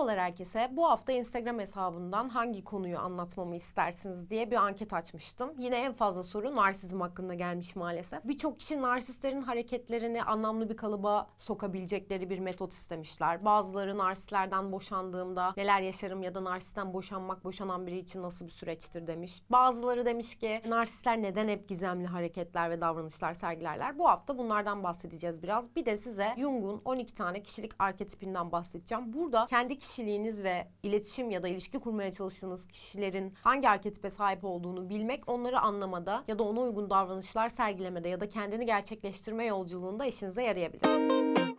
Merhabalar herkese. Bu hafta Instagram hesabından hangi konuyu anlatmamı istersiniz diye bir anket açmıştım. Yine en fazla soru narsizm hakkında gelmiş maalesef. Birçok kişi narsistlerin hareketlerini anlamlı bir kalıba sokabilecekleri bir metot istemişler. Bazıları narsistlerden boşandığımda neler yaşarım ya da narsisten boşanmak boşanan biri için nasıl bir süreçtir demiş. Bazıları demiş ki narsistler neden hep gizemli hareketler ve davranışlar sergilerler. Bu hafta bunlardan bahsedeceğiz biraz. Bir de size Jung'un 12 tane kişilik arketipinden bahsedeceğim. Burada kendi kişiliğiniz ve iletişim ya da ilişki kurmaya çalıştığınız kişilerin hangi arketipe sahip olduğunu bilmek onları anlamada ya da ona uygun davranışlar sergilemede ya da kendini gerçekleştirme yolculuğunda işinize yarayabilir.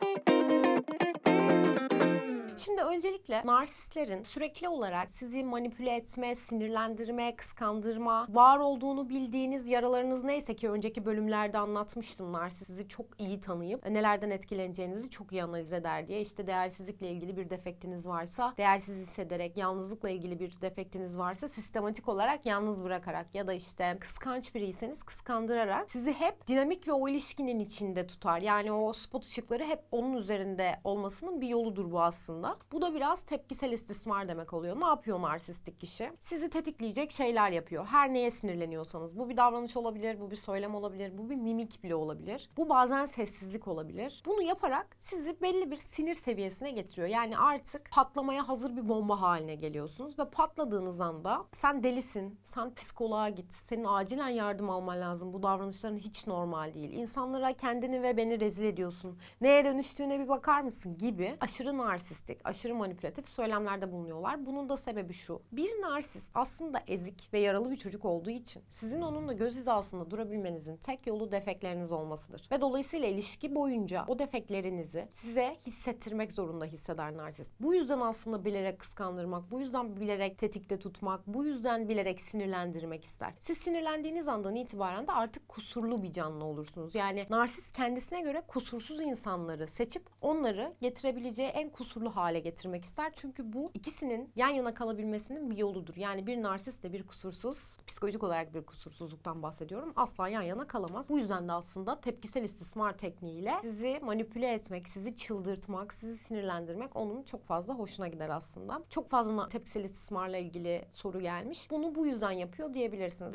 Şimdi öncelikle narsistlerin sürekli olarak sizi manipüle etme, sinirlendirme, kıskandırma, var olduğunu bildiğiniz yaralarınız neyse ki önceki bölümlerde anlatmıştım. Narsist sizi çok iyi tanıyıp nelerden etkileneceğinizi çok iyi analiz eder diye. İşte değersizlikle ilgili bir defektiniz varsa, değersiz hissederek, yalnızlıkla ilgili bir defektiniz varsa sistematik olarak yalnız bırakarak ya da işte kıskanç biriyseniz kıskandırarak sizi hep dinamik ve o ilişkinin içinde tutar. Yani o spot ışıkları hep onun üzerinde olmasının bir yoludur bu aslında. Bu da biraz tepkisel istismar demek oluyor. Ne yapıyor narsistik kişi? Sizi tetikleyecek şeyler yapıyor. Her neye sinirleniyorsanız. Bu bir davranış olabilir, bu bir söylem olabilir, bu bir mimik bile olabilir. Bu bazen sessizlik olabilir. Bunu yaparak sizi belli bir sinir seviyesine getiriyor. Yani artık patlamaya hazır bir bomba haline geliyorsunuz ve patladığınız anda sen delisin, sen psikoloğa git, senin acilen yardım alman lazım. Bu davranışların hiç normal değil. İnsanlara kendini ve beni rezil ediyorsun. Neye dönüştüğüne bir bakar mısın gibi aşırı narsistik, aşırı manipülatif söylemlerde bulunuyorlar. Bunun da sebebi şu. Bir narsist aslında ezik ve yaralı bir çocuk olduğu için sizin onunla göz hizasında durabilmenizin tek yolu defekleriniz olmasıdır. Ve dolayısıyla ilişki boyunca o defeklerinizi size hissettirmek zorunda hisseder narsist. Bu yüzden aslında bilerek kıskandırmak, bu yüzden bilerek tetikte tutmak, bu yüzden bilerek sinirlendirmek ister. Siz sinirlendiğiniz andan itibaren de artık kusurlu bir canlı olursunuz. Yani narsist kendisine göre kusursuz insanları seçip onları getirebileceği en kusurlu hale getirmek ister. Çünkü bu ikisinin yan yana kalabilmesinin bir yoludur. Yani bir narsist de bir kusursuz, psikolojik olarak bir kusursuzluktan bahsediyorum. Asla yan yana kalamaz. Bu yüzden de aslında tepkisel istismar tekniğiyle sizi manipüle etmek, sizi çıldırtmak, sizi sinirlendirmek onun çok fazla hoşuna gider aslında. Çok fazla tepkisel istismarla ilgili soru gelmiş. Bunu bu yüzden yapıyor diyebilirsiniz.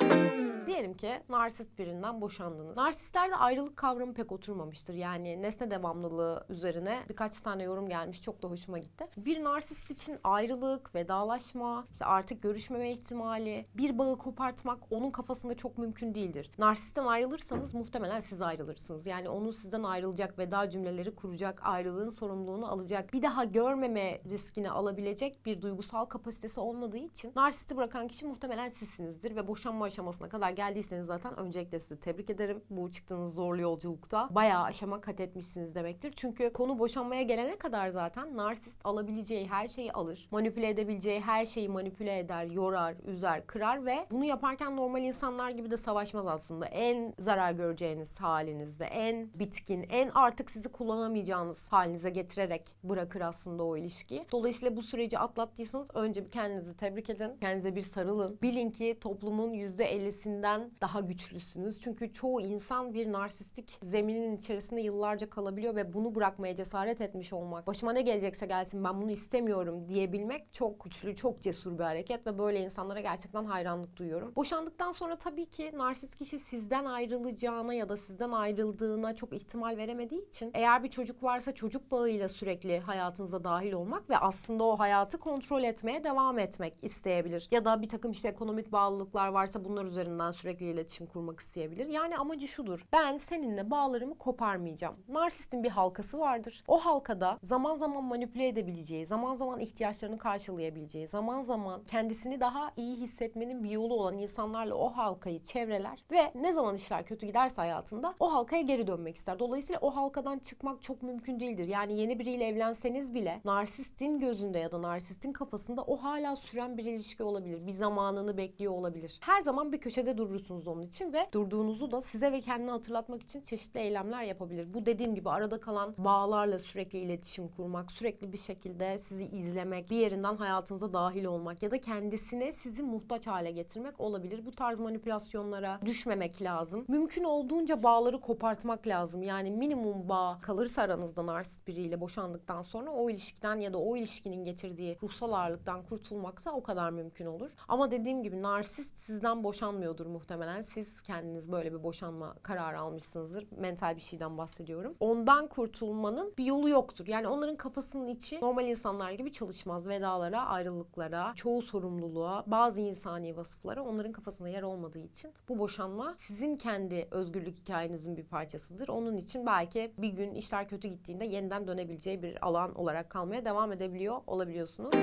Diyelim ki narsist birinden boşandınız. Narsistlerde ayrılık kavramı pek oturmamıştır. Yani nesne devamlılığı üzerine birkaç tane yorum gelmiş. Çok da hoşuma gitti. Bir narsist için ayrılık, vedalaşma, işte artık görüşmeme ihtimali, bir bağı kopartmak onun kafasında çok mümkün değildir. Narsistten ayrılırsanız muhtemelen siz ayrılırsınız. Yani onun sizden ayrılacak, veda cümleleri kuracak, ayrılığın sorumluluğunu alacak, bir daha görmeme riskini alabilecek bir duygusal kapasitesi olmadığı için narsisti bırakan kişi muhtemelen sizsinizdir ve boşanma aşamasına kadar geldiyseniz zaten öncelikle sizi tebrik ederim. Bu çıktığınız zorlu yolculukta bayağı aşama kat etmişsiniz demektir. Çünkü konu boşanmaya gelene kadar zaten narsist alabileceği her şeyi alır. Manipüle edebileceği her şeyi manipüle eder, yorar, üzer, kırar ve bunu yaparken normal insanlar gibi de savaşmaz aslında. En zarar göreceğiniz halinizde, en bitkin, en artık sizi kullanamayacağınız halinize getirerek bırakır aslında o ilişkiyi. Dolayısıyla bu süreci atlattıysanız önce bir kendinizi tebrik edin. Kendinize bir sarılın. Bilin ki toplumun %50'sinden daha güçlüsünüz. Çünkü çoğu insan bir narsistik zeminin içerisinde yıllarca kalabiliyor ve bunu bırakmaya cesaret etmiş olmak, başıma ne gelecekse gelsin ben bunu istemiyorum diyebilmek çok güçlü, çok cesur bir hareket ve böyle insanlara gerçekten hayranlık duyuyorum. Boşandıktan sonra tabii ki narsist kişi sizden ayrılacağına ya da sizden ayrıldığına çok ihtimal veremediği için eğer bir çocuk varsa çocuk bağıyla sürekli hayatınıza dahil olmak ve aslında o hayatı kontrol etmeye devam etmek isteyebilir. Ya da bir takım işte ekonomik bağlılıklar varsa bunlar üzerinden sürekli iletişim kurmak isteyebilir. Yani amacı şudur. Ben seninle bağlarımı koparmayacağım. Narsistin bir halkası vardır. O halkada zaman zaman manipüle edebileceği, zaman zaman ihtiyaçlarını karşılayabileceği, zaman zaman kendisini daha iyi hissetmenin bir yolu olan insanlarla o halkayı çevreler ve ne zaman işler kötü giderse hayatında o halkaya geri dönmek ister. Dolayısıyla o halkadan çıkmak çok mümkün değildir. Yani yeni biriyle evlenseniz bile narsistin gözünde ya da narsistin kafasında o hala süren bir ilişki olabilir. Bir zamanını bekliyor olabilir. Her zaman bir köşede durursunuz onun için ve durduğunuzu da size ve kendine hatırlatmak için çeşitli eylemler yapabilir. Bu dediğim gibi arada kalan bağlarla sürekli iletişim kurmak, sürekli bir bir şekilde sizi izlemek, bir yerinden hayatınıza dahil olmak ya da kendisine sizi muhtaç hale getirmek olabilir. Bu tarz manipülasyonlara düşmemek lazım. Mümkün olduğunca bağları kopartmak lazım. Yani minimum bağ kalırsa aranızda narsist biriyle boşandıktan sonra o ilişkiden ya da o ilişkinin getirdiği ruhsal ağırlıktan kurtulmak da o kadar mümkün olur. Ama dediğim gibi narsist sizden boşanmıyordur muhtemelen. Siz kendiniz böyle bir boşanma kararı almışsınızdır. Mental bir şeyden bahsediyorum. Ondan kurtulmanın bir yolu yoktur. Yani onların kafasının içi normal insanlar gibi çalışmaz. Vedalara, ayrılıklara, çoğu sorumluluğa, bazı insani vasıflara onların kafasında yer olmadığı için bu boşanma sizin kendi özgürlük hikayenizin bir parçasıdır. Onun için belki bir gün işler kötü gittiğinde yeniden dönebileceği bir alan olarak kalmaya devam edebiliyor olabiliyorsunuz.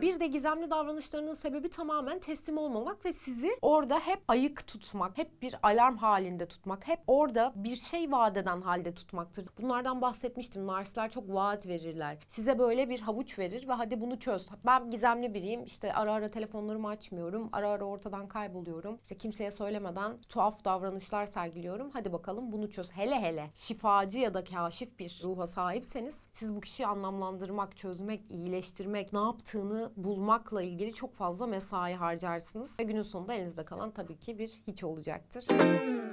Bir de gizemli davranışlarının sebebi tamamen teslim olmamak ve sizi orada hep ayık tutmak, hep bir alarm halinde tutmak, hep orada bir şey vaat eden halde tutmaktır. Bunlardan bahsetmiştim. Narsistler çok vaat verirler. Size böyle bir havuç verir ve hadi bunu çöz. Ben gizemli biriyim. İşte ara ara telefonlarımı açmıyorum. Ara ara ortadan kayboluyorum. İşte kimseye söylemeden tuhaf davranışlar sergiliyorum. Hadi bakalım bunu çöz. Hele hele şifacı ya da kaşif bir ruha sahipseniz siz bu kişiyi anlamlandırmak, çözmek, iyileştirmek, ne yaptığını bulmakla ilgili çok fazla mesai harcarsınız. Ve günün sonunda elinizde kalan tabii ki bir hiç olacaktır.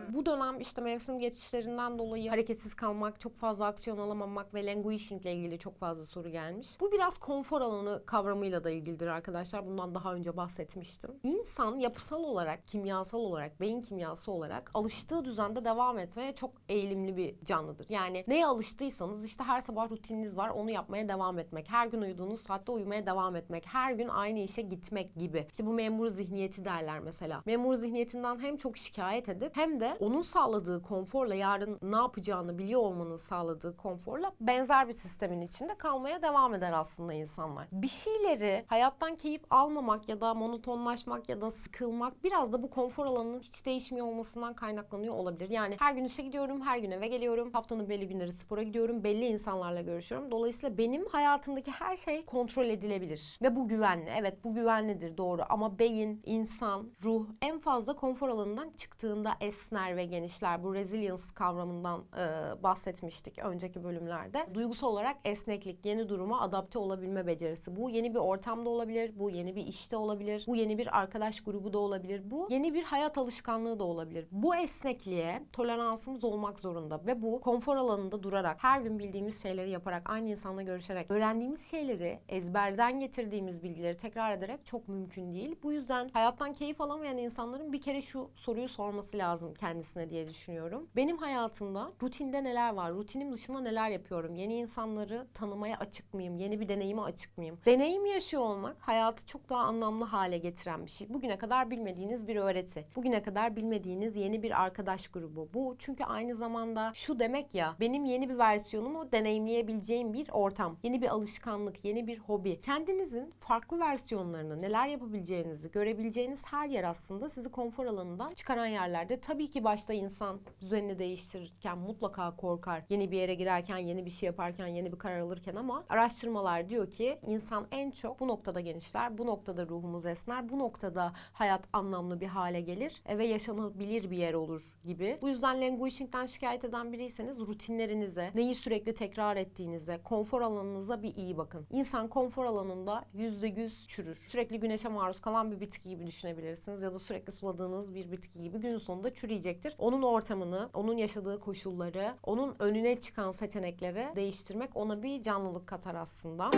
Bu dönem işte mevsim geçişlerinden dolayı hareketsiz kalmak, çok fazla aksiyon alamamak ve languishing ile ilgili çok fazla soru gelmiş. Bu biraz konfor alanı kavramıyla da ilgilidir arkadaşlar. Bundan daha önce bahsetmiştim. İnsan yapısal olarak, kimyasal olarak, beyin kimyası olarak alıştığı düzende devam etmeye çok eğilimli bir canlıdır. Yani neye alıştıysanız işte her sabah rutininiz var onu yapmaya devam etmek. Her gün uyuduğunuz saatte uyumaya devam etmek. Her gün aynı işe gitmek gibi. İşte bu memur zihniyeti derler mesela. Memur zihniyetinden hem çok şikayet edip hem de onun sağladığı konforla yarın ne yapacağını biliyor olmanın sağladığı konforla benzer bir sistemin içinde kalmaya devam eder aslında insanlar. Bir şeyleri hayattan keyif almamak ya da monotonlaşmak ya da sıkılmak biraz da bu konfor alanının hiç değişmiyor olmasından kaynaklanıyor olabilir. Yani her gün işe gidiyorum, her gün eve geliyorum. Haftanın belli günleri spora gidiyorum. Belli insanlarla görüşüyorum. Dolayısıyla benim hayatımdaki her şey kontrol edilebilir. Ve bu güvenli. Evet bu güvenlidir doğru ama beyin, insan, ruh en fazla konfor alanından çıktığında esner ve genişler. Bu resilience kavramından e, bahsetmiştik önceki bölümlerde. Duygusal olarak esneklik, yeni duruma adapte olabilme becerisi. Bu yeni bir ortamda olabilir, bu yeni bir işte olabilir, bu yeni bir arkadaş grubu da olabilir, bu yeni bir hayat alışkanlığı da olabilir. Bu esnekliğe toleransımız olmak zorunda ve bu konfor alanında durarak, her gün bildiğimiz şeyleri yaparak, aynı insanla görüşerek, öğrendiğimiz şeyleri ezberden getirdiğimiz bilgileri tekrar ederek çok mümkün değil. Bu yüzden hayattan keyif alamayan insanların bir kere şu soruyu sorması lazım kendisine diye düşünüyorum. Benim hayatımda rutinde neler var? Rutinim dışında neler yapıyorum? Yeni insanları tanımaya açık mıyım? Yeni bir deneyime açık mıyım? Deneyim yaşıyor olmak hayatı çok daha anlamlı hale getiren bir şey. Bugüne kadar bilmediğiniz bir öğreti. Bugüne kadar bilmediğiniz yeni bir arkadaş grubu. Bu çünkü aynı zamanda şu demek ya benim yeni bir versiyonumu deneyimleyebileceğim bir ortam. Yeni bir alışkanlık, yeni bir hobi. Kendinizin farklı versiyonlarını, neler yapabileceğinizi görebileceğiniz her yer aslında sizi konfor alanından çıkaran yerlerde. Tabii ki başta insan düzenini değiştirirken mutlaka korkar. Yeni bir yere girerken, yeni bir şey yaparken, yeni bir karar alırken ama araştırmalar diyor ki insan en çok bu noktada genişler, bu noktada ruhumuz esner, bu noktada hayat anlamlı bir hale gelir ve yaşanabilir bir yer olur gibi. Bu yüzden languishing'den şikayet eden biriyseniz rutinlerinize, neyi sürekli tekrar ettiğinize, konfor alanınıza bir iyi bakın. İnsan konfor alanında %100 çürür. Sürekli güneşe maruz kalan bir bitki gibi düşünebilirsiniz ya da sürekli suladığınız bir bitki gibi gün sonunda çürüyecektir. Onun ortamını, onun yaşadığı koşulları, onun önüne çıkan seçenekleri değiştirmek ona bir canlılık katar aslında.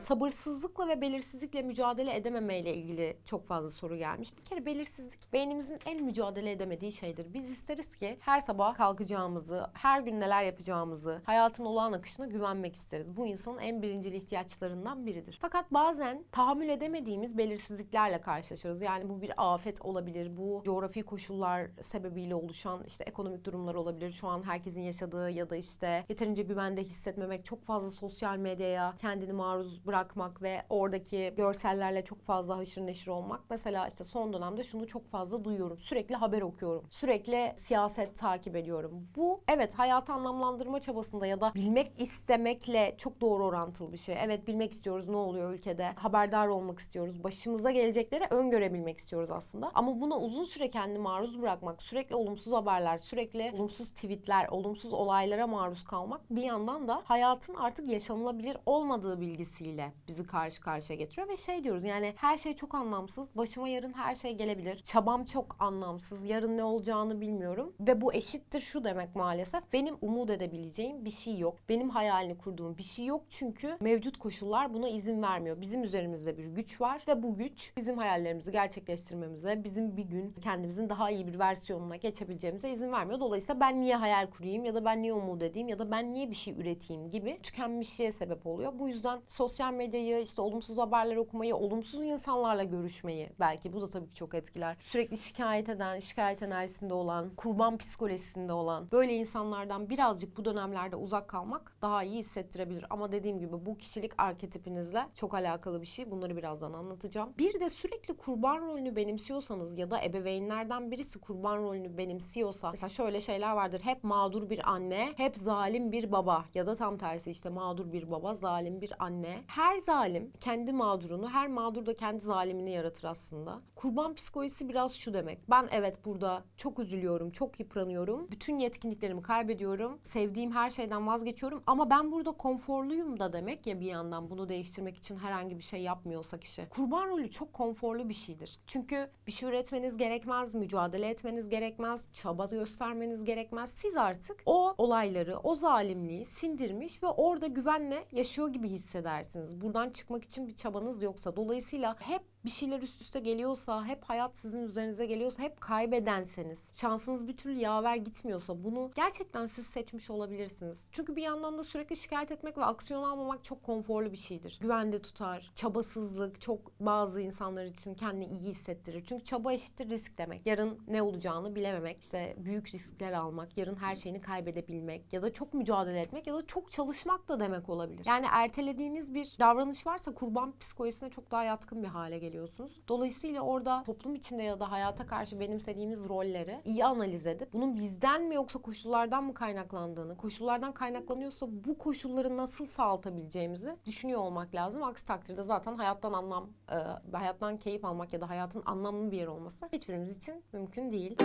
Sabırsızlıkla ve belirsizlikle mücadele edememeyle ilgili çok fazla soru gelmiş. Bir kere belirsizlik beynimizin en mücadele edemediği şeydir. Biz isteriz ki her sabah kalkacağımızı, her gün neler yapacağımızı, hayatın olağan akışına güvenmek isteriz. Bu insanın en birincil ihtiyaçlarından biridir. Fakat bazen tahammül edemediğimiz belirsizliklerle karşılaşırız. Yani bu bir afet olabilir, bu coğrafi koşullar sebebiyle oluşan işte ekonomik durumlar olabilir. Şu an herkesin yaşadığı ya da işte yeterince güvende hissetmemek, çok fazla sosyal medyaya kendini maruz bırakmak ve oradaki görsellerle çok fazla haşır neşir olmak. Mesela işte son dönemde şunu çok fazla duyuyorum. Sürekli haber okuyorum. Sürekli siyaset takip ediyorum. Bu evet hayatı anlamlandırma çabasında ya da bilmek istemekle çok doğru orantılı bir şey. Evet bilmek istiyoruz ne oluyor ülkede. Haberdar olmak istiyoruz. Başımıza gelecekleri öngörebilmek istiyoruz aslında. Ama buna uzun süre kendini maruz bırakmak, sürekli olumsuz haberler, sürekli olumsuz tweetler, olumsuz olaylara maruz kalmak bir yandan da hayatın artık yaşanılabilir olabilir olmadığı bilgisiyle bizi karşı karşıya getiriyor ve şey diyoruz yani her şey çok anlamsız. Başıma yarın her şey gelebilir. Çabam çok anlamsız. Yarın ne olacağını bilmiyorum ve bu eşittir şu demek maalesef. Benim umut edebileceğim bir şey yok. Benim hayalini kurduğum bir şey yok çünkü mevcut koşullar buna izin vermiyor. Bizim üzerimizde bir güç var ve bu güç bizim hayallerimizi gerçekleştirmemize, bizim bir gün kendimizin daha iyi bir versiyonuna geçebileceğimize izin vermiyor. Dolayısıyla ben niye hayal kurayım ya da ben niye umut edeyim ya da ben niye bir şey üreteyim gibi tükenmişliğe sebep oluyor. Bu yüzden sosyal medyayı, işte olumsuz haberler okumayı, olumsuz insanlarla görüşmeyi belki bu da tabii ki çok etkiler. Sürekli şikayet eden, şikayet enerjisinde olan, kurban psikolojisinde olan böyle insanlardan birazcık bu dönemlerde uzak kalmak daha iyi hissettirebilir. Ama dediğim gibi bu kişilik arketipinizle çok alakalı bir şey. Bunları birazdan anlatacağım. Bir de sürekli kurban rolünü benimsiyorsanız ya da ebeveynlerden birisi kurban rolünü benimsiyorsa mesela şöyle şeyler vardır. Hep mağdur bir anne, hep zalim bir baba ya da tam tersi işte mağdur bir baba, zalim bir anne. Her zalim kendi mağdurunu, her mağdur da kendi zalimini yaratır aslında. Kurban psikolojisi biraz şu demek. Ben evet burada çok üzülüyorum, çok yıpranıyorum. Bütün yetkinliklerimi kaybediyorum. Sevdiğim her şeyden vazgeçiyorum ama ben burada konforluyum da demek ya bir yandan bunu değiştirmek için herhangi bir şey yapmıyorsa kişi. Kurban rolü çok konforlu bir şeydir. Çünkü bir şey üretmeniz gerekmez, mücadele etmeniz gerekmez, çaba göstermeniz gerekmez. Siz artık o olayları, o zalimliği sindirmiş ve orada güvenle yaşıyor gibi hissedersiniz. Buradan çıkmak için bir çabanız yoksa. Dolayısıyla hep bir şeyler üst üste geliyorsa, hep hayat sizin üzerinize geliyorsa, hep kaybedenseniz, şansınız bir türlü yaver gitmiyorsa bunu gerçekten siz seçmiş olabilirsiniz. Çünkü bir yandan da sürekli şikayet etmek ve aksiyon almamak çok konforlu bir şeydir. Güvende tutar, çabasızlık çok bazı insanlar için kendini iyi hissettirir. Çünkü çaba eşittir risk demek. Yarın ne olacağını bilememek, işte büyük riskler almak, yarın her şeyini kaybedebilmek ya da çok mücadele etmek ya da çok çalışmak da demek olabilir. Yani ertelediğiniz bir davranış varsa kurban psikolojisine çok daha yatkın bir hale geliyorsunuz. Dolayısıyla orada toplum içinde ya da hayata karşı benimsediğimiz rolleri iyi analiz edip bunun bizden mi yoksa koşullardan mı kaynaklandığını, koşullardan kaynaklanıyorsa bu koşulları nasıl sağlatabileceğimizi düşünüyor olmak lazım. Aksi takdirde zaten hayattan anlam, e, hayattan keyif almak ya da hayatın anlamlı bir yer olması hiçbirimiz için mümkün değil.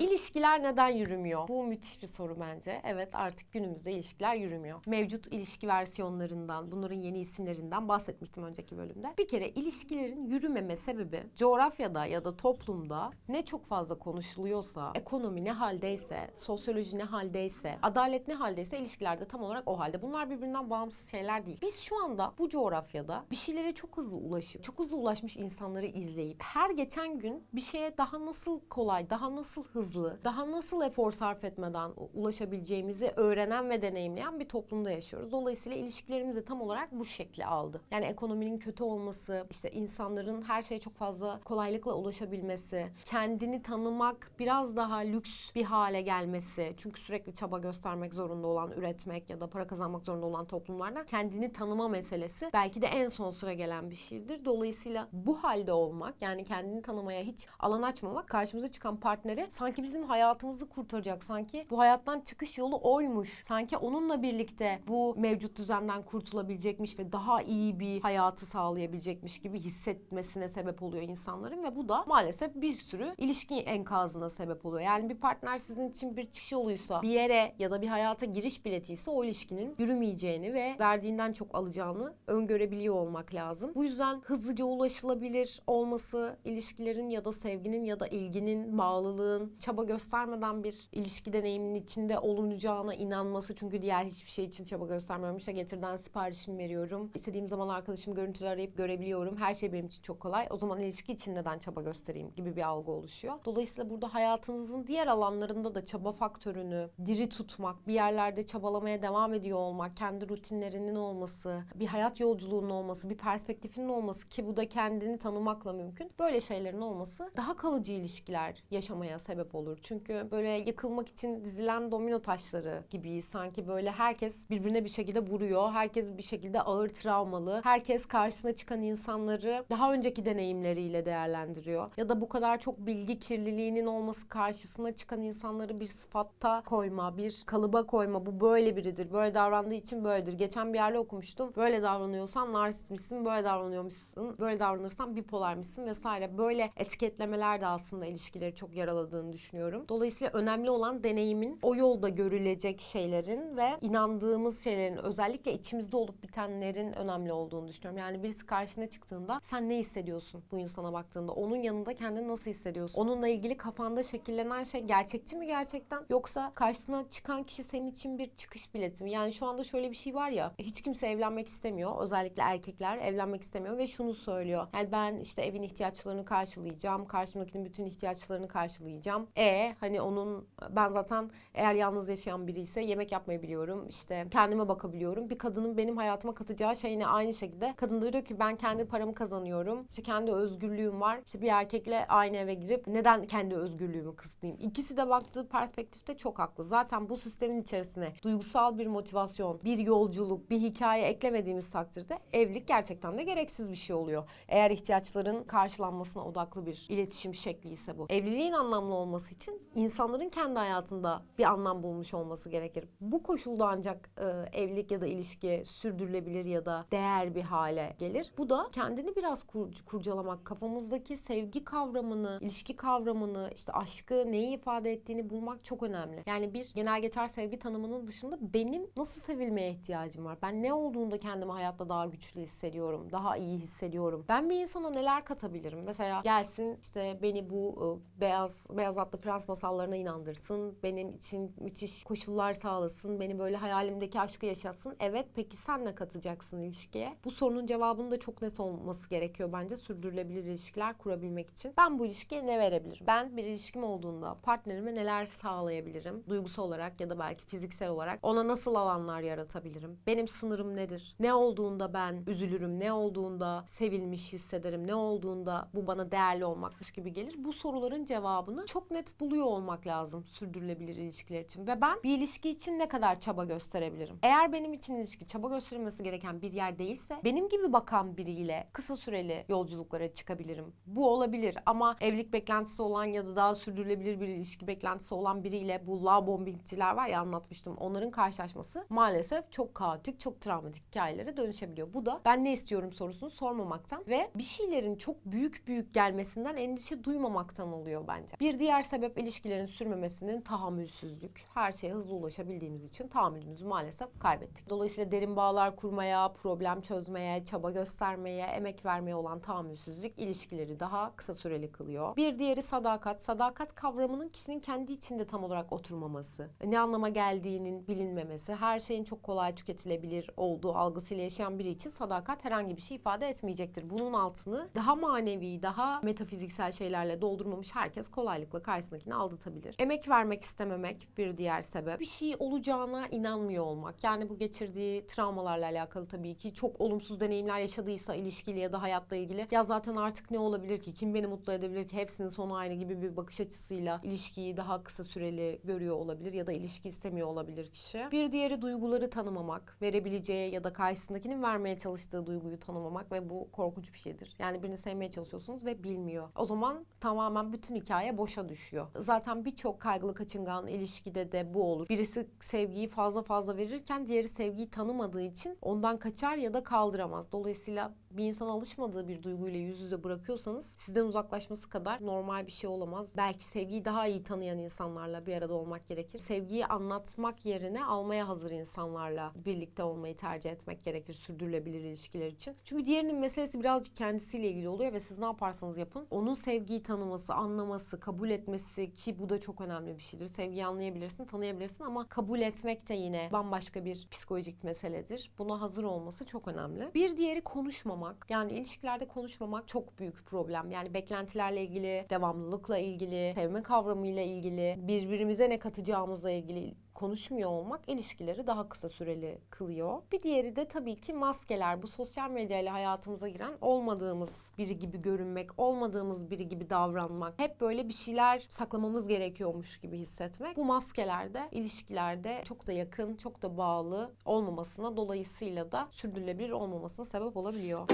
İlişkiler neden yürümüyor? Bu müthiş bir soru bence. Evet artık günümüzde ilişkiler yürümüyor. Mevcut ilişki versiyonlarından, bunların yeni isimlerinden bahsetmiştim önceki bölümde. Bir kere ilişkilerin yürümeme sebebi coğrafyada ya da toplumda ne çok fazla konuşuluyorsa, ekonomi ne haldeyse, sosyoloji ne haldeyse, adalet ne haldeyse ilişkilerde tam olarak o halde. Bunlar birbirinden bağımsız şeyler değil. Biz şu anda bu coğrafyada bir şeylere çok hızlı ulaşıp, çok hızlı ulaşmış insanları izleyip her geçen gün bir şeye daha nasıl kolay, daha nasıl hızlı, daha nasıl efor sarf etmeden ulaşabileceğimizi öğrenen ve deneyimleyen bir toplumda yaşıyoruz. Dolayısıyla ilişkilerimiz tam olarak bu şekli aldı. Yani ekonominin kötü olması, işte insanların her şeye çok fazla kolaylıkla ulaşabilmesi, kendini tanımak biraz daha lüks bir hale gelmesi. Çünkü sürekli çaba göstermek zorunda olan, üretmek ya da para kazanmak zorunda olan toplumlarda kendini tanıma meselesi belki de en son sıra gelen bir şeydir. Dolayısıyla bu halde olmak yani kendini tanımaya hiç alan açmamak karşımıza çıkan partneri sanki bizim hayatımızı kurtaracak. Sanki bu hayattan çıkış yolu oymuş. Sanki onunla birlikte bu mevcut düzenden kurtulabilecekmiş ve daha iyi bir hayatı sağlayabilecekmiş gibi hissetmesine sebep oluyor insanların ve bu da maalesef bir sürü ilişki enkazına sebep oluyor. Yani bir partner sizin için bir çıkış yoluysa, bir yere ya da bir hayata giriş biletiyse o ilişkinin yürümeyeceğini ve verdiğinden çok alacağını öngörebiliyor olmak lazım. Bu yüzden hızlıca ulaşılabilir olması ilişkilerin ya da sevginin ya da ilginin, bağlılığın çaba göstermeden bir ilişki deneyiminin içinde olunacağına inanması. Çünkü diğer hiçbir şey için çaba göstermiyorum. İşte getirden siparişimi veriyorum. İstediğim zaman arkadaşım görüntüler arayıp görebiliyorum. Her şey benim için çok kolay. O zaman ilişki için neden çaba göstereyim gibi bir algı oluşuyor. Dolayısıyla burada hayatınızın diğer alanlarında da çaba faktörünü diri tutmak, bir yerlerde çabalamaya devam ediyor olmak, kendi rutinlerinin olması, bir hayat yolculuğunun olması, bir perspektifinin olması ki bu da kendini tanımakla mümkün. Böyle şeylerin olması daha kalıcı ilişkiler yaşamaya sebep olur. Çünkü böyle yıkılmak için dizilen domino taşları gibi sanki böyle herkes birbirine bir şekilde vuruyor. Herkes bir şekilde ağır travmalı. Herkes karşısına çıkan insanları daha önceki deneyimleriyle değerlendiriyor. Ya da bu kadar çok bilgi kirliliğinin olması karşısına çıkan insanları bir sıfatta koyma, bir kalıba koyma. Bu böyle biridir. Böyle davrandığı için böyledir. Geçen bir yerde okumuştum. Böyle davranıyorsan narsist misin? Böyle davranıyormuşsun. Böyle davranırsan bipolar mısın? Vesaire. Böyle etiketlemeler de aslında ilişkileri çok yaraladığını düşünüyorum. Dolayısıyla önemli olan deneyimin o yolda görülecek şeylerin ve inandığımız şeylerin özellikle içimizde olup bitenlerin önemli olduğunu düşünüyorum. Yani birisi karşına çıktığında sen ne hissediyorsun bu insana baktığında? Onun yanında kendini nasıl hissediyorsun? Onunla ilgili kafanda şekillenen şey gerçekçi mi gerçekten? Yoksa karşısına çıkan kişi senin için bir çıkış bileti mi? Yani şu anda şöyle bir şey var ya hiç kimse evlenmek istemiyor. Özellikle erkekler evlenmek istemiyor ve şunu söylüyor. Yani ben işte evin ihtiyaçlarını karşılayacağım. Karşımdakinin bütün ihtiyaçlarını karşılayacağım. E hani onun ben zaten eğer yalnız yaşayan biri ise yemek yapmayı biliyorum. İşte kendime bakabiliyorum. Bir kadının benim hayatıma katacağı şey yine aynı şekilde. Kadın da diyor ki ben kendi paramı kazanıyorum. İşte kendi özgürlüğüm var. İşte bir erkekle aynı eve girip neden kendi özgürlüğümü kısıtlayayım? İkisi de baktığı perspektifte çok haklı. Zaten bu sistemin içerisine duygusal bir motivasyon, bir yolculuk, bir hikaye eklemediğimiz takdirde evlilik gerçekten de gereksiz bir şey oluyor. Eğer ihtiyaçların karşılanmasına odaklı bir iletişim şekli ise bu. Evliliğin anlamlı olması için insanların kendi hayatında bir anlam bulmuş olması gerekir. Bu koşulda ancak e, evlilik ya da ilişki sürdürülebilir ya da değer bir hale gelir. Bu da kendini biraz kur- kurcalamak, kafamızdaki sevgi kavramını, ilişki kavramını, işte aşkı neyi ifade ettiğini bulmak çok önemli. Yani bir genel geçer sevgi tanımının dışında benim nasıl sevilmeye ihtiyacım var? Ben ne olduğunda kendimi hayatta daha güçlü hissediyorum, daha iyi hissediyorum. Ben bir insana neler katabilirim? Mesela gelsin işte beni bu e, beyaz beyaz atlı prens masallarına inandırsın. Benim için müthiş koşullar sağlasın. Beni böyle hayalimdeki aşkı yaşatsın. Evet peki sen ne katacaksın ilişkiye? Bu sorunun cevabının da çok net olması gerekiyor bence sürdürülebilir ilişkiler kurabilmek için. Ben bu ilişkiye ne verebilirim? Ben bir ilişkim olduğunda partnerime neler sağlayabilirim? Duygusal olarak ya da belki fiziksel olarak ona nasıl alanlar yaratabilirim? Benim sınırım nedir? Ne olduğunda ben üzülürüm? Ne olduğunda sevilmiş hissederim? Ne olduğunda bu bana değerli olmakmış gibi gelir? Bu soruların cevabını çok net buluyor olmak lazım sürdürülebilir ilişkiler için. Ve ben bir ilişki için ne kadar çaba gösterebilirim? Eğer benim için ilişki çaba gösterilmesi gereken bir yer değilse benim gibi bakan biriyle kısa süreli yolculuklara çıkabilirim. Bu olabilir ama evlilik beklentisi olan ya da daha sürdürülebilir bir ilişki beklentisi olan biriyle bu love bombingciler var ya anlatmıştım. Onların karşılaşması maalesef çok kaotik, çok travmatik hikayelere dönüşebiliyor. Bu da ben ne istiyorum sorusunu sormamaktan ve bir şeylerin çok büyük büyük gelmesinden endişe duymamaktan oluyor bence. Bir diğer sebep ilişkilerin sürmemesinin tahammülsüzlük. Her şeye hızlı ulaşabildiğimiz için tahammülümüzü maalesef kaybettik. Dolayısıyla derin bağlar kurmaya, problem çözmeye, çaba göstermeye, emek vermeye olan tahammülsüzlük ilişkileri daha kısa süreli kılıyor. Bir diğeri sadakat. Sadakat kavramının kişinin kendi içinde tam olarak oturmaması, ne anlama geldiğinin bilinmemesi, her şeyin çok kolay tüketilebilir olduğu algısıyla yaşayan biri için sadakat herhangi bir şey ifade etmeyecektir. Bunun altını daha manevi, daha metafiziksel şeylerle doldurmamış herkes kolaylıkla karşısındakini aldatabilir. Emek vermek istememek bir diğer sebep. Bir şey olacağına inanmıyor olmak. Yani bu geçirdiği travmalarla alakalı tabii ki çok olumsuz deneyimler yaşadıysa ilişkiyle ya da hayatla ilgili ya zaten artık ne olabilir ki? Kim beni mutlu edebilir ki? Hepsinin sonu aynı gibi bir bakış açısıyla ilişkiyi daha kısa süreli görüyor olabilir ya da ilişki istemiyor olabilir kişi. Bir diğeri duyguları tanımamak, verebileceği ya da karşısındakinin vermeye çalıştığı duyguyu tanımamak ve bu korkunç bir şeydir. Yani birini sevmeye çalışıyorsunuz ve bilmiyor. O zaman tamamen bütün hikaye boşa düşüyor. Zaten birçok kaygılı kaçıngan ilişkide de bu olur. Birisi sevgiyi fazla fazla verirken diğeri sevgiyi tanımadığı için ondan kaçar ya da kaldıramaz. Dolayısıyla bir insan alışmadığı bir duyguyla yüz yüze bırakıyorsanız sizden uzaklaşması kadar normal bir şey olamaz. Belki sevgiyi daha iyi tanıyan insanlarla bir arada olmak gerekir. Sevgiyi anlatmak yerine almaya hazır insanlarla birlikte olmayı tercih etmek gerekir sürdürülebilir ilişkiler için. Çünkü diğerinin meselesi birazcık kendisiyle ilgili oluyor ve siz ne yaparsanız yapın onun sevgiyi tanıması, anlaması, kabul etmesi ki bu da çok önemli bir şeydir. Sevgiyi anlayabilirsin, tanıyabilirsin ama kabul etmek de yine bambaşka bir psikolojik meseledir. Buna hazır olması çok önemli. Bir diğeri konuşmamak. Yani ilişkilerde konuşmamak çok büyük problem. Yani beklentilerle ilgili, devamlılıkla ilgili, sevme kavramıyla ilgili, birbirimize ne katacağımızla ilgili konuşmuyor olmak ilişkileri daha kısa süreli kılıyor. Bir diğeri de tabii ki maskeler. Bu sosyal medyayla hayatımıza giren olmadığımız biri gibi görünmek, olmadığımız biri gibi davranmak. Hep böyle bir şeyler saklamamız gerekiyormuş gibi hissetmek. Bu maskeler de ilişkilerde çok da yakın, çok da bağlı olmamasına dolayısıyla da sürdürülebilir olmamasına sebep olabiliyor.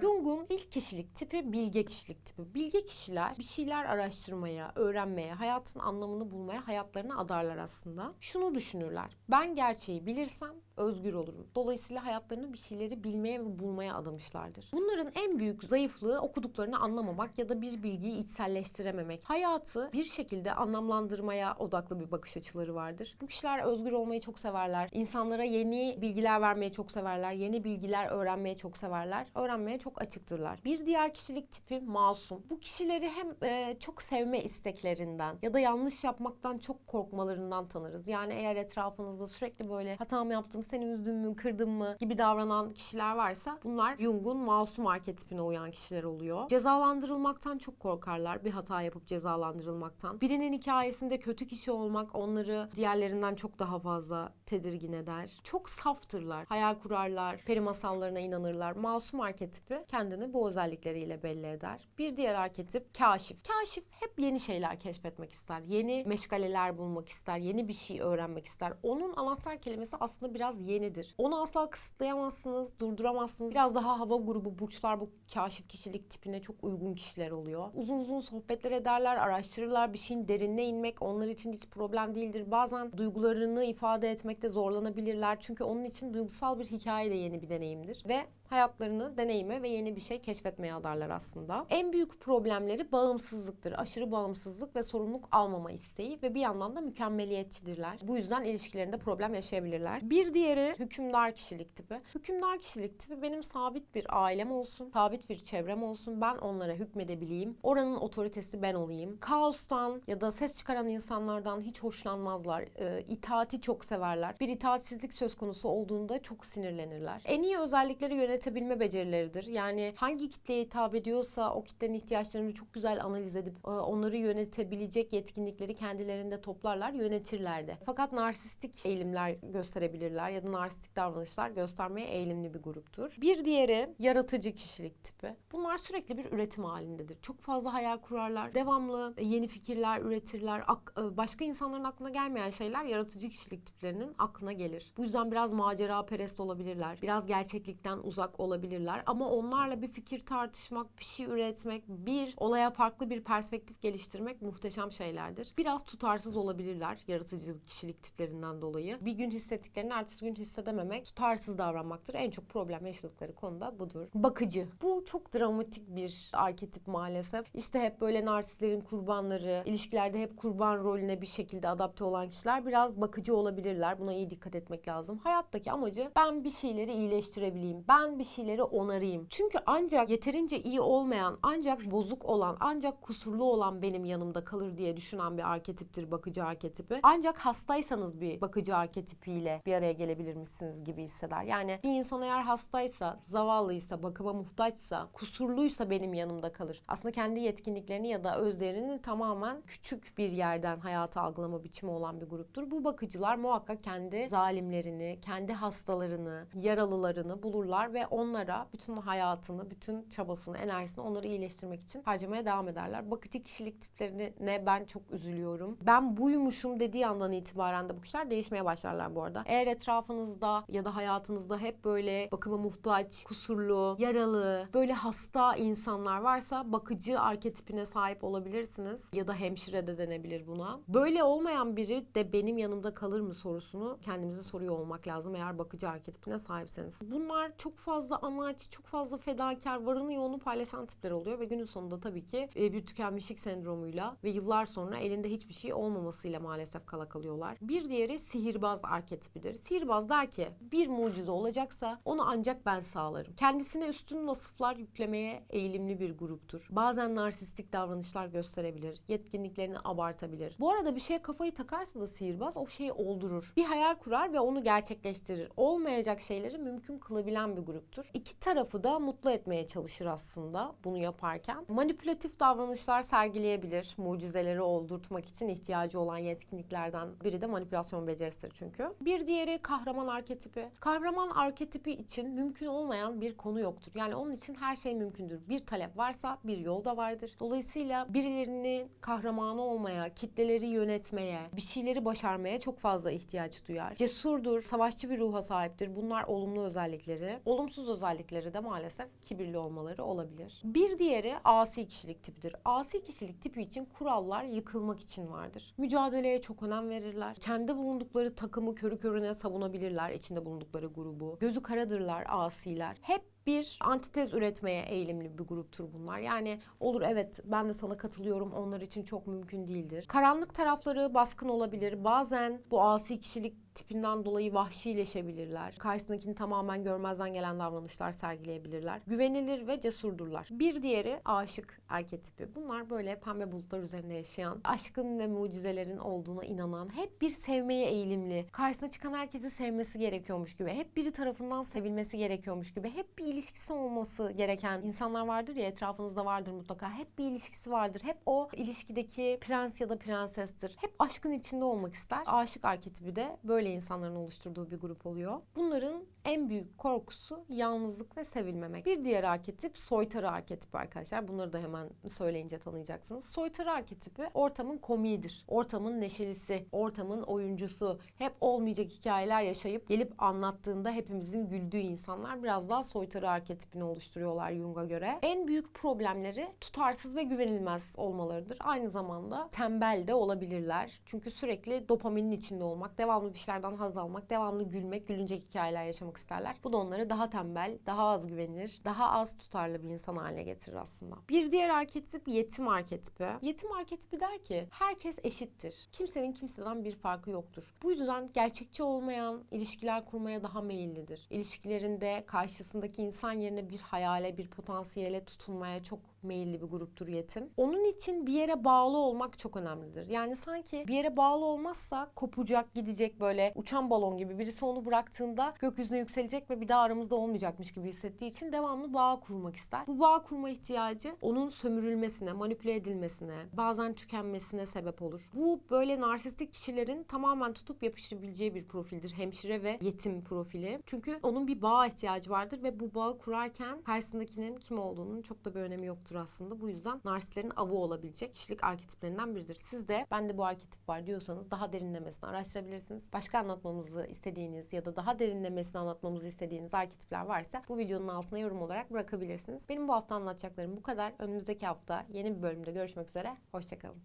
Jung'un ilk kişilik tipi bilge kişilik tipi. Bilge kişiler bir şeyler araştırmaya, öğrenmeye, hayatın anlamını bulmaya hayatlarını adarlar aslında. Şunu düşünürler. Ben gerçeği bilirsem özgür olurum. Dolayısıyla hayatlarını bir şeyleri bilmeye ve bulmaya adamışlardır. Bunların en büyük zayıflığı okuduklarını anlamamak ya da bir bilgiyi içselleştirememek. Hayatı bir şekilde anlamlandırmaya odaklı bir bakış açıları vardır. Bu kişiler özgür olmayı çok severler. İnsanlara yeni bilgiler vermeyi çok severler. Yeni bilgiler öğrenmeyi çok severler. Öğrenmeye çok açıktırlar. Bir diğer kişilik tipi masum. Bu kişileri hem e, çok sevme isteklerinden ya da yanlış yapmaktan çok korkmalarından tanırız. Yani eğer etrafınızda sürekli böyle hata mı yaptım, seni üzdüm mü, kırdım mı gibi davranan kişiler varsa bunlar Jung'un masum arketipine uyan kişiler oluyor. Cezalandırılmaktan çok korkarlar. Bir hata yapıp cezalandırılmaktan. Birinin hikayesinde kötü kişi olmak onları diğerlerinden çok daha fazla tedirgin eder. Çok saftırlar. Hayal kurarlar. Peri masallarına inanırlar. Masum arketipi kendini bu özellikleriyle belli eder. Bir diğer arketip kaşif. Kaşif hep yeni şeyler keşfetmek ister. Yeni meşgaleler bulmak ister. Yeni bir şey öğrenmek ister. Onun anahtar kelimesi aslında biraz yenidir. Onu asla kısıtlayamazsınız, durduramazsınız. Biraz daha hava grubu burçlar bu kaşif kişilik tipine çok uygun kişiler oluyor. Uzun uzun sohbetler ederler, araştırırlar. Bir şeyin derinine inmek onlar için hiç problem değildir. Bazen duygularını ifade etmekte zorlanabilirler. Çünkü onun için duygusal bir hikaye de yeni bir deneyimdir. Ve hayatlarını deneyime ve yeni bir şey keşfetmeye adarlar aslında. En büyük problemleri bağımsızlıktır. Aşırı bağımsızlık ve sorumluluk almama isteği ve bir yandan da mükemmeliyetçidirler. Bu yüzden ilişkilerinde problem yaşayabilirler. Bir diğeri hükümdar kişilik tipi. Hükümdar kişilik tipi benim sabit bir ailem olsun, sabit bir çevrem olsun. Ben onlara hükmedebileyim. Oranın otoritesi ben olayım. Kaostan ya da ses çıkaran insanlardan hiç hoşlanmazlar. Ee, itaati çok severler. Bir itaatsizlik söz konusu olduğunda çok sinirlenirler. En iyi özellikleri yönetebilme becerileridir. Yani hangi kitleye hitap ediyorsa o kitlenin ihtiyaçlarını çok güzel analiz edip e, onları yönetebilecek yetkinlikleri kendilerinde toplarlar, yönetirler de. Fakat narsistik eğilimler gösterebilirler ya da narsistik davranışlar göstermeye eğilimli bir gruptur. Bir diğeri yaratıcı kişilik tipi. Bunlar sürekli bir üretim halindedir. Çok fazla hayal kurarlar. Devamlı yeni fikirler üretirler. E, başka insanların aklına gelmeyen şeyler yaratıcı kişilik tiplerinin aklına gelir. Bu yüzden biraz macera perest olabilirler. Biraz gerçeklikten uzak olabilirler. Ama onlarla bir fikir tartışmak, bir şey üretmek, bir olaya farklı bir perspektif geliştirmek muhteşem şeylerdir. Biraz tutarsız olabilirler yaratıcı kişilik tiplerinden dolayı. Bir gün hissettiklerini ertesi gün hissedememek tutarsız davranmaktır. En çok problem yaşadıkları konuda budur. Bakıcı. Bu çok dramatik bir arketip maalesef. İşte hep böyle narsistlerin kurbanları, ilişkilerde hep kurban rolüne bir şekilde adapte olan kişiler biraz bakıcı olabilirler. Buna iyi dikkat etmek lazım. Hayattaki amacı ben bir şeyleri iyileştirebileyim. Ben bir şeyleri onarayım. Çünkü ancak yeterince iyi olmayan, ancak bozuk olan, ancak kusurlu olan benim yanımda kalır diye düşünen bir arketiptir bakıcı arketipi. Ancak hastaysanız bir bakıcı arketipiyle bir araya gelebilirmişsiniz gibi hisseder. Yani bir insan eğer hastaysa, zavallıysa, bakıma muhtaçsa, kusurluysa benim yanımda kalır. Aslında kendi yetkinliklerini ya da özlerini tamamen küçük bir yerden hayata algılama biçimi olan bir gruptur. Bu bakıcılar muhakkak kendi zalimlerini, kendi hastalarını, yaralılarını bulurlar ve onlara bütün hayatını, bütün çabasını, enerjisini onları iyileştirmek için harcamaya devam ederler. Bakıcı kişilik tiplerine ben çok üzülüyorum. Ben buymuşum dediği andan itibaren de bu kişiler değişmeye başlarlar bu arada. Eğer etrafınızda ya da hayatınızda hep böyle bakıma muhtaç, kusurlu, yaralı, böyle hasta insanlar varsa bakıcı arketipine sahip olabilirsiniz. Ya da hemşire de denebilir buna. Böyle olmayan biri de benim yanımda kalır mı sorusunu kendimize soruyor olmak lazım eğer bakıcı arketipine sahipseniz. Bunlar çok fazla amaç, çok fazla fedakar, varını yoğunu paylaşan tipler oluyor ve günün sonunda tabii ki e, bir tükenmişlik sendromuyla ve yıllar sonra elinde hiçbir şey olmamasıyla maalesef kala kalıyorlar. Bir diğeri sihirbaz arketipidir. Sihirbaz der ki bir mucize olacaksa onu ancak ben sağlarım. Kendisine üstün vasıflar yüklemeye eğilimli bir gruptur. Bazen narsistik davranışlar gösterebilir. Yetkinliklerini abartabilir. Bu arada bir şeye kafayı takarsa da sihirbaz o şeyi oldurur. Bir hayal kurar ve onu gerçekleştirir. Olmayacak şeyleri mümkün kılabilen bir gruptur. İki tarafı da mutlu etmeye çalışır aslında bunu yaparken. Manipülatif davranışlar sergileyebilir. Mucizeleri oldurtmak için ihtiyacı olan yetkinliklerden biri de manipülasyon becerisidir çünkü. Bir diğeri kahraman arketipi. Kahraman arketipi için mümkün olmayan bir konu yoktur. Yani onun için her şey mümkündür. Bir talep varsa bir yol da vardır. Dolayısıyla birilerinin kahramanı olmaya, kitleleri yönetmeye, bir şeyleri başarmaya çok fazla ihtiyaç duyar. Cesurdur, savaşçı bir ruha sahiptir. Bunlar olumlu özellikleri. Olumsuz Olumsuz özellikleri de maalesef kibirli olmaları olabilir. Bir diğeri asi kişilik tipidir. Asi kişilik tipi için kurallar yıkılmak için vardır. Mücadeleye çok önem verirler. Kendi bulundukları takımı körü körüne savunabilirler. içinde bulundukları grubu. Gözü karadırlar asiler. Hep bir antitez üretmeye eğilimli bir gruptur bunlar. Yani olur evet ben de sana katılıyorum onlar için çok mümkün değildir. Karanlık tarafları baskın olabilir. Bazen bu asi kişilik tipinden dolayı vahşileşebilirler. Karşısındakini tamamen görmezden gelen davranışlar sergileyebilirler. Güvenilir ve cesurdurlar. Bir diğeri aşık arketipi. Bunlar böyle pembe bulutlar üzerinde yaşayan, aşkın ve mucizelerin olduğuna inanan, hep bir sevmeye eğilimli, karşısına çıkan herkesi sevmesi gerekiyormuş gibi, hep biri tarafından sevilmesi gerekiyormuş gibi, hep bir ilişkisi olması gereken insanlar vardır ya etrafınızda vardır mutlaka. Hep bir ilişkisi vardır. Hep o ilişkideki prens ya da prensestir. Hep aşkın içinde olmak ister. Aşık arketipi de böyle insanların oluşturduğu bir grup oluyor. Bunların en büyük korkusu yalnızlık ve sevilmemek. Bir diğer arketip soytarı arketipi arkadaşlar. Bunları da hemen söyleyince tanıyacaksınız. Soytarı arketipi ortamın komiğidir. Ortamın neşelisi, ortamın oyuncusu. Hep olmayacak hikayeler yaşayıp gelip anlattığında hepimizin güldüğü insanlar biraz daha soytarı arketipini oluşturuyorlar Jung'a göre. En büyük problemleri tutarsız ve güvenilmez olmalarıdır. Aynı zamanda tembel de olabilirler. Çünkü sürekli dopaminin içinde olmak, devamlı bir şeylerden haz almak, devamlı gülmek, gülünecek hikayeler yaşamak isterler. Bu da onları daha tembel, daha az güvenilir, daha az tutarlı bir insan haline getirir aslında. Bir diğer arketip yetim arketipi. Yetim arketipi der ki herkes eşittir. Kimsenin kimseden bir farkı yoktur. Bu yüzden gerçekçi olmayan ilişkiler kurmaya daha meyillidir. İlişkilerinde karşısındaki insan yerine bir hayale, bir potansiyele tutunmaya çok meyilli bir gruptur yetim. Onun için bir yere bağlı olmak çok önemlidir. Yani sanki bir yere bağlı olmazsa kopacak, gidecek böyle uçan balon gibi birisi onu bıraktığında gökyüzüne yükselecek ve bir daha aramızda olmayacakmış gibi hissettiği için devamlı bağ kurmak ister. Bu bağ kurma ihtiyacı onun sömürülmesine, manipüle edilmesine, bazen tükenmesine sebep olur. Bu böyle narsistik kişilerin tamamen tutup yapışabileceği bir profildir. Hemşire ve yetim profili. Çünkü onun bir bağ ihtiyacı vardır ve bu bağı kurarken karşısındakinin kim olduğunun çok da bir önemi yoktur aslında. Bu yüzden narsistlerin avı olabilecek kişilik arketiplerinden biridir. Siz de bende bu arketip var diyorsanız daha derinlemesine araştırabilirsiniz. Başka anlatmamızı istediğiniz ya da daha derinlemesine anlatmamızı istediğiniz arketipler varsa bu videonun altına yorum olarak bırakabilirsiniz. Benim bu hafta anlatacaklarım bu kadar. Önümüzdeki hafta yeni bir bölümde görüşmek üzere. Hoşçakalın.